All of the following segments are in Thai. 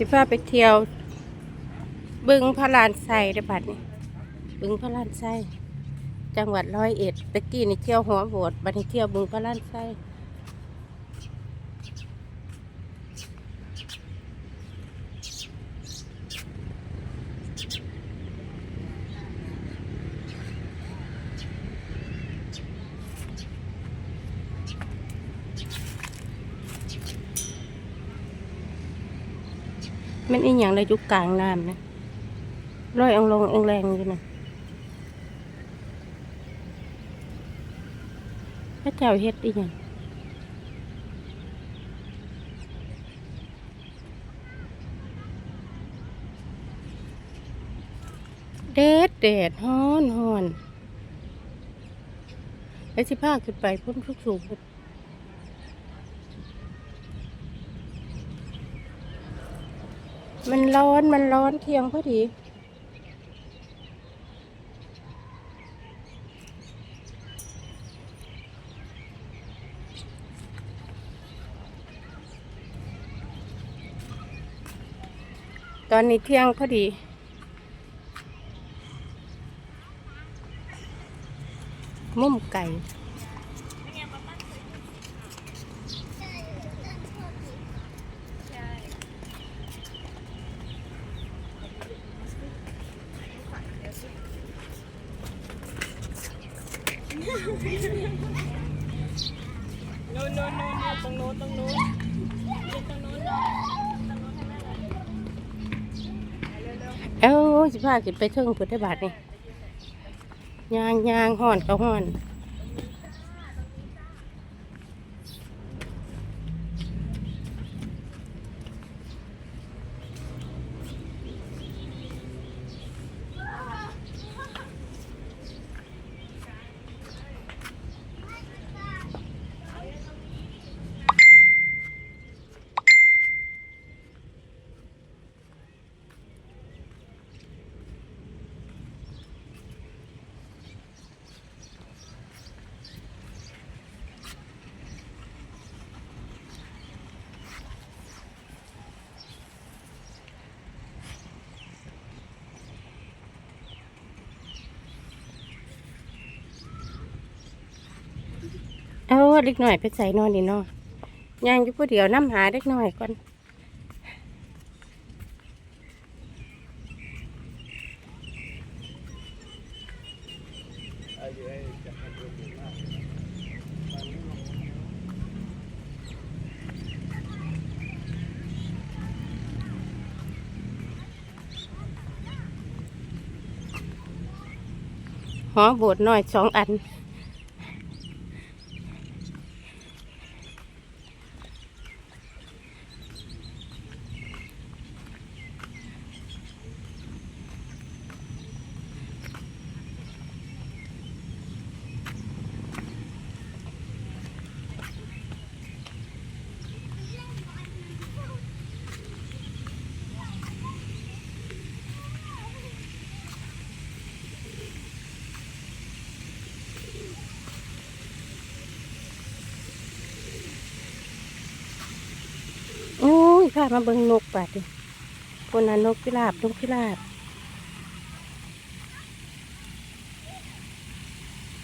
สิฟ้าไปเที่ยว บึงพระลานไซได้บัดนี้บึงพระลานไซจังหวัดร้อยเอ็ดตะกี้นี่เที่ยวหัวโบดบัดนี้เที่ยวบึงพระลานไซ มันอีหยังเลยยู่กลางน้ำนะร้อยองลงเองแรงอยู่นะพระเจ้าเฮ็ดอีหยังเด็ดเด็ดฮ้อนฮ้อนไอ้สิพาขึ้นไปพุ่นทุกสูงพุ่น มันร้อนมันร้อนเที่ยงพอดี ตอนนี้เที่ยงพอดีมุมไก่ เอ้าสิพาขึ้นไปเทิงพุทธบาทนี่ยางยางห่อนก็ห่อน เอาเล็กหน่อยไปใส่นอนนี่เนาะย่างอยู่ผู้เดียวน้ำหาเล็กหน่อยก่อนหอโบดหน่อยสองอัน โอ้ยพามาเบิ่งนกปัดดิคนนั้นนกพิราบนกพิราบ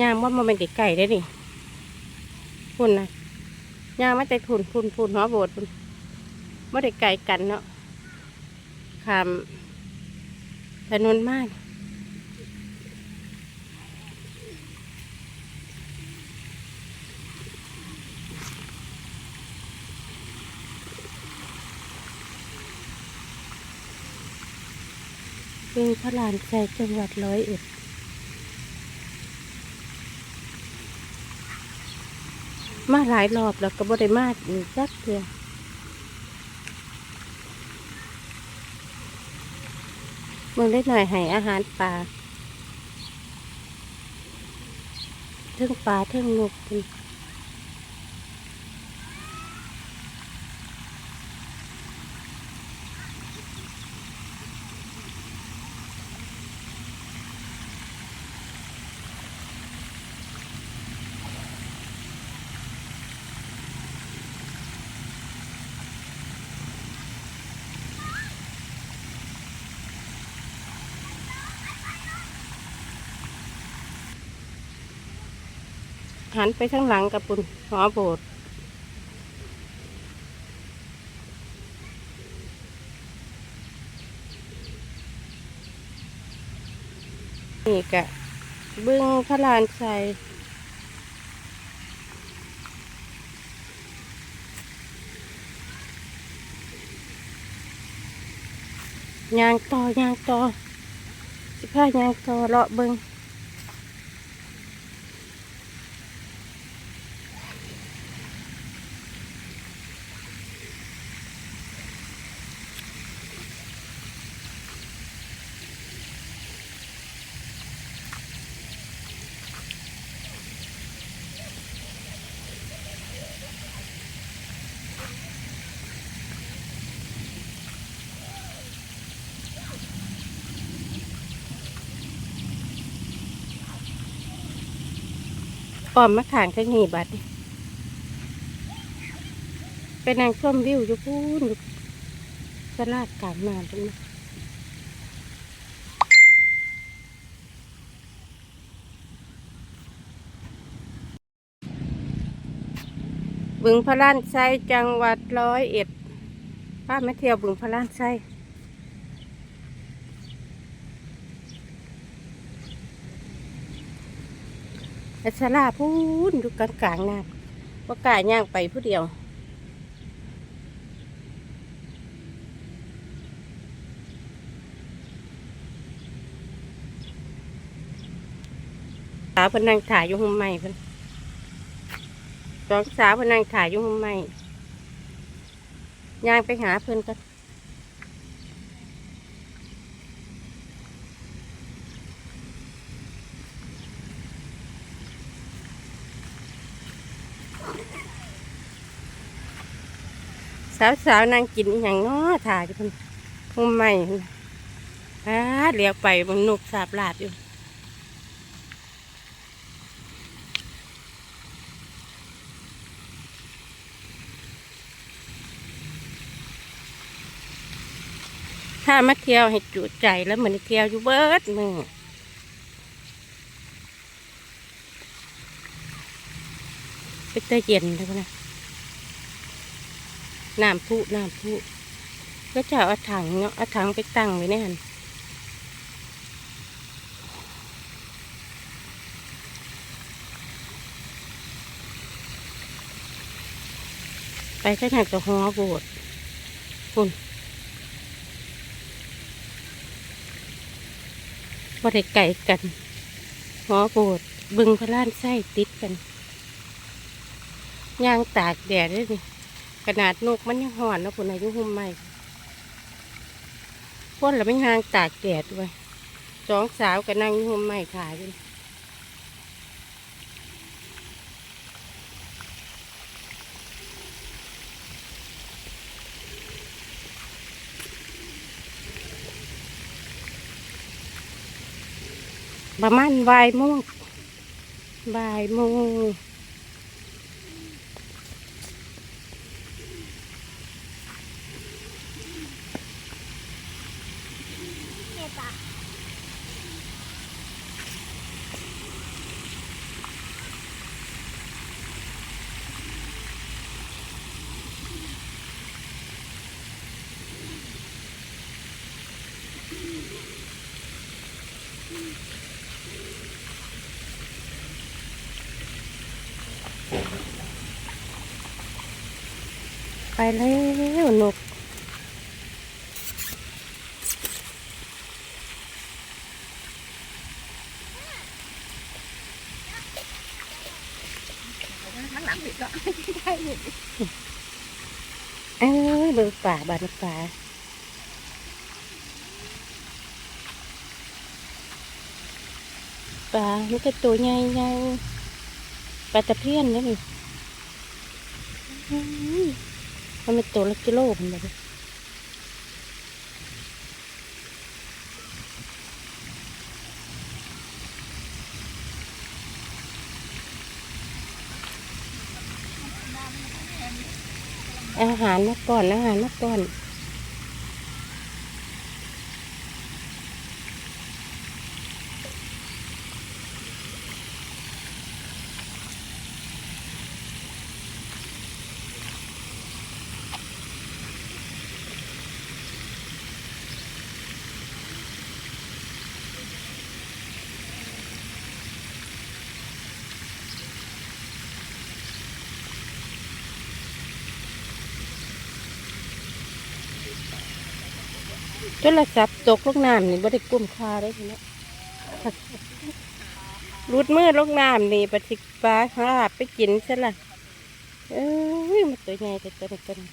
ยามว่ามันเป็นไก่ได้ดิคุณนะยามมาแต่ทุนทุนทุนหัวโบดพุ่นไม่ได้ไก่กันเนาะขามถนนมาก เป็นพระลานใจจังหวัดร้อยเอ็ด มาหลายรอบแล้วก็บ่ได้มาอีกสักเทื่อมึงได้หน่อยให้อาหารปลาเทิงปลาเทิงนกพุ่น หันไปข้างหลังกับปุ่นหอโบสถ์นี่กะบึ้งพระลานชัยยางต่อยางต่อสิพายางต่อเลาะเบิง อ้อมมาขางทางนี้บัดนี้ไปนางชมวิวอยู่พูนยูสลาดกลางน้ำตรงนี้บึงพระล้านไซจังหวัดร้อยเอ็ดป้ามาเที่ยวบึงพระล้านไซ อัสลาพูนอยู่กลางกลางน้ำว่ากล้าย่างไปผู้เดียว สาวเพนังถ่ายอยู่หุ่มไม้เพิ่นสองสาวเพนังถ่ายอยู่หุ่มไม้ย่างไปหาเพิ่อนกัน สาวสาวๆนางกินอย่างน้อถ่ายอยู่เพิ่นหุ่มไม้เพิ่นอ่าเลี้ยวไปบนนกสาบลาดอยู่ถ้ามาเที่ยวให้จุใจแล้วเหมือนเที่ยวอยู่เบิดมือไปเตยเย็นเลยนะ น้ำพุน้ำพุก็จะเอาถังเนาะเอาถังไปตั้งไว้ในหันไปก็หันกับหัวโบดคุณบ่ได้ไก่กันหอโบดบึงพระล้านไส้ติดกันย่างตากแดดเลยนี่ ขนาดนกมันยังห่อนแล้วคนอายุหุ่มไม่พ่นแล้วไม่ห่างตากแดดด้วยสองสาวก็นั่งยุ่มไม่ขายอยู่ประมาณบ่ายโมงบ่ายโมง ไปแล้วนกทั้งหลังผิดก็ได้ผิดเอ้ยเบิกป่าบานป่าปลามันก็ตัวใหญ่ใหญ่ปลาตะเพียนนี่นี่อื้อ มันเป็นตัวละกิโลมันเลยอาหารมาก่อนอาหารมาก่อน โทรศัพท์ตกลงน้ำนี่บ่ได้กุ้มคาได้ทีนี้รูดมือลงน้ำนี่ปฏิปลาหาไปกินซะละเอ้ยมันตัวใหญ่แต่ตัวนี้ตัวนี้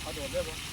เขาโดดได้ปะ